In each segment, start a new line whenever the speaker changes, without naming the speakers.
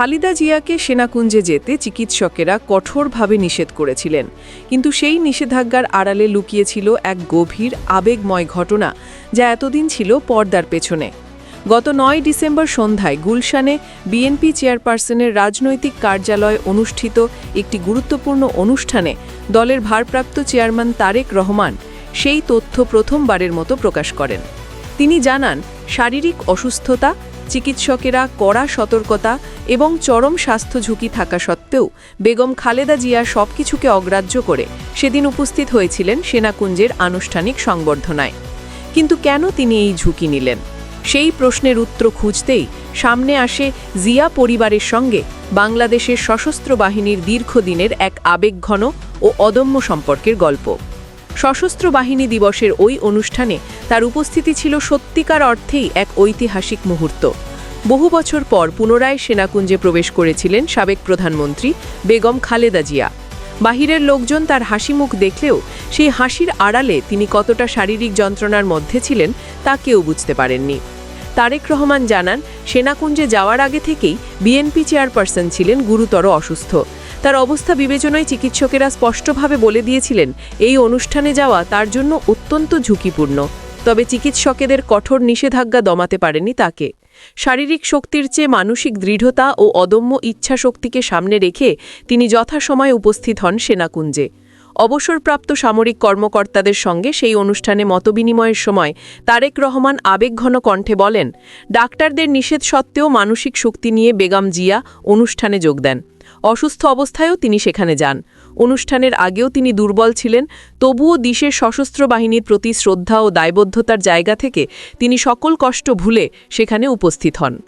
খালিদা জিয়াকে সেনাকুঞ্জে যেতে চিকিৎসকেরা কঠোরভাবে নিষেধ করেছিলেন। কিন্তু সেই নিষেধাজ্ঞার আড়ালে লুকিয়েছিল এক গভীর, আবেগময় ঘটনা যা এতদিন ছিল পর্দার পেছনে। গত নয় ডিসেম্বর সন্ধ্যায় গুলশানে বিএনপি চেয়ারপারসনের রাজনৈতিক কার্যালয়ে অনুষ্ঠিত একটি গুরুত্বপূর্ণ অনুষ্ঠানে দলের ভারপ্রাপ্ত চেয়ারম্যান তারেক রহমান সেই তথ্য প্রথমবারের মতো প্রকাশ করেন। তিনি জানান, শারীরিক অসুস্থতা চিকিৎসকেরা কড়া সতর্কতা এবং চরম স্বাস্থ্য ঝুঁকি থাকা সত্ত্বেও বেগম খালেদা জিয়া সবকিছুকে অগ্রাহ্য করে সেদিন উপস্থিত হয়েছিলেন সেনাকুঞ্জের আনুষ্ঠানিক সংবর্ধনায়। কিন্তু কেন তিনি এই ঝুঁকি নিলেন? সেই প্রশ্নের উত্তর খুঁজতেই সামনে আসে জিয়া পরিবারের সঙ্গে বাংলাদেশের সশস্ত্র বাহিনীর দীর্ঘদিনের এক আবেগঘন ও অদম্য সম্পর্কের গল্প। সশস্ত্র বাহিনী দিবসের ওই অনুষ্ঠানে তার উপস্থিতি ছিল সত্যিকার অর্থেই এক ঐতিহাসিক মুহূর্ত। বহু বছর পর পুনরায় সেনাকুঞ্জে প্রবেশ করেছিলেন সাবেক প্রধানমন্ত্রী বেগম খালেদা জিয়া। বাহিরের লোকজন তার হাসি মুখ দেখলেও সেই হাসির আড়ালে তিনি কতটা শারীরিক যন্ত্রণার মধ্যে ছিলেন তা কেউ বুঝতে পারেননি। তারেক রহমান জানান, সেনাকুঞ্জে যাওয়ার আগে থেকেই বিএনপি চেয়ারপারসন ছিলেন গুরুতর অসুস্থ। তার অবস্থা বিবেচনায় চিকিৎসকেরা স্পষ্টভাবে বলে দিয়েছিলেন, এই অনুষ্ঠানে যাওয়া তার জন্য অত্যন্ত ঝুঁকিপূর্ণ। তবে চিকিৎসকেদের কঠোর নিষেধাজ্ঞা দমাতে পারেনি তাকে। শারীরিক শক্তির চেয়ে মানসিক দৃঢ়তা ও অদম্য ইচ্ছাশক্তিকে সামনে রেখে তিনি যথাসময়ে উপস্থিত হন সেনাকুঞ্জে। অবসরপ্রাপ্ত সামরিক কর্মকর্তাদের সঙ্গে সেই অনুষ্ঠানে মতবিনিময়ের সময় তারেক রহমান আবেগঘন কণ্ঠে বলেন, ডাক্তারদের নিষেধ সত্ত্বেও মানসিক শক্তি নিয়ে বেগম জিয়া অনুষ্ঠানে যোগ দেন। অসুস্থ অবস্থায়ও তিনি সেখানে যান। অনুষ্ঠানের আগেও তিনি দুর্বল ছিলেন, তবুও দেশের সশস্ত্র বাহিনীর প্রতি শ্রদ্ধা ও দায়বদ্ধতার জায়গা থেকে তিনি সকল কষ্ট ভুলে সেখানে উপস্থিত হন।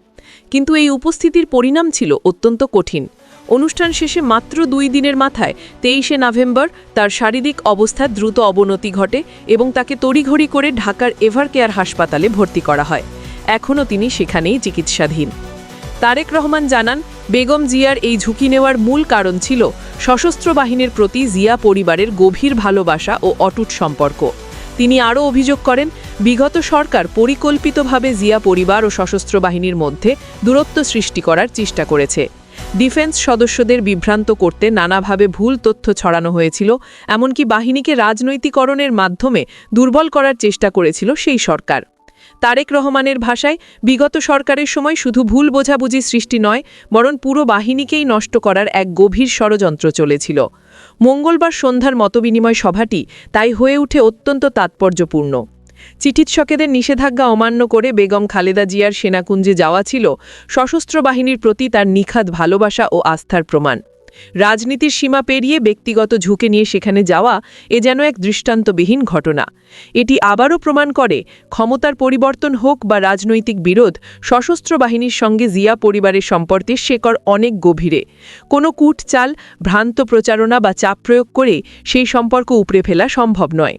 কিন্তু এই উপস্থিতির পরিণাম ছিল অত্যন্ত কঠিন। অনুষ্ঠান শেষে মাত্র দুই দিনের মাথায় তেইশে নভেম্বর তার শারীরিক অবস্থার দ্রুত অবনতি ঘটে এবং তাকে তড়িঘড়ি করে ঢাকার এভার কেয়ার হাসপাতালে ভর্তি করা হয়। এখনও তিনি সেখানেই চিকিৎসাধীন। তারেক রহমান জানান, বেগম জিয়ার এই ঝুঁকি নেওয়ার মূল কারণ ছিল সশস্ত্র বাহিনীর প্রতি জিয়া পরিবারের গভীর ভালোবাসা ও অটুট সম্পর্ক। তিনি আরও অভিযোগ করেন, বিগত সরকার পরিকল্পিতভাবে জিয়া পরিবার ও সশস্ত্র বাহিনীর মধ্যে দূরত্ব সৃষ্টি করার চেষ্টা করেছে। ডিফেন্স সদস্যদের বিভ্রান্ত করতে নানাভাবে ভুল তথ্য ছড়ানো হয়েছিল, এমনকি বাহিনীকে রাজনৈতিকরণের মাধ্যমে দুর্বল করার চেষ্টা করেছিল সেই সরকার। তারেক রহমানের ভাষায়, বিগত সরকারের সময় শুধু ভুল বোঝাবুঝি সৃষ্টি নয়, বরং পুরো বাহিনীকেই নষ্ট করার এক গভীর ষড়যন্ত্র চলেছিল। মঙ্গলবার সন্ধ্যার মতবিনিময় সভাটি তাই হয়ে উঠে অত্যন্ত তাৎপর্যপূর্ণ। চিকিৎসকেদের নিষেধাজ্ঞা অমান্য করে বেগম খালেদা জিয়ার সেনাকুঞ্জে যাওয়া ছিল সশস্ত্র বাহিনীর প্রতি তার নিখাদ ভালোবাসা ও আস্থার প্রমাণ। রাজনীতির সীমা পেরিয়ে ব্যক্তিগত ঝুঁকে নিয়ে সেখানে যাওয়া এ যেন এক দৃষ্টান্তবিহীন ঘটনা। এটি আবারও প্রমাণ করে ক্ষমতার পরিবর্তন হোক বা রাজনৈতিক বিরোধ, সশস্ত্র বাহিনীর সঙ্গে জিয়া পরিবারের সম্পর্কে শেকর অনেক গভীরে। কোনো কূট চাল ভ্রান্ত প্রচারণা বা চাপ প্রয়োগ করে সেই সম্পর্ক উপড়ে ফেলা সম্ভব নয়।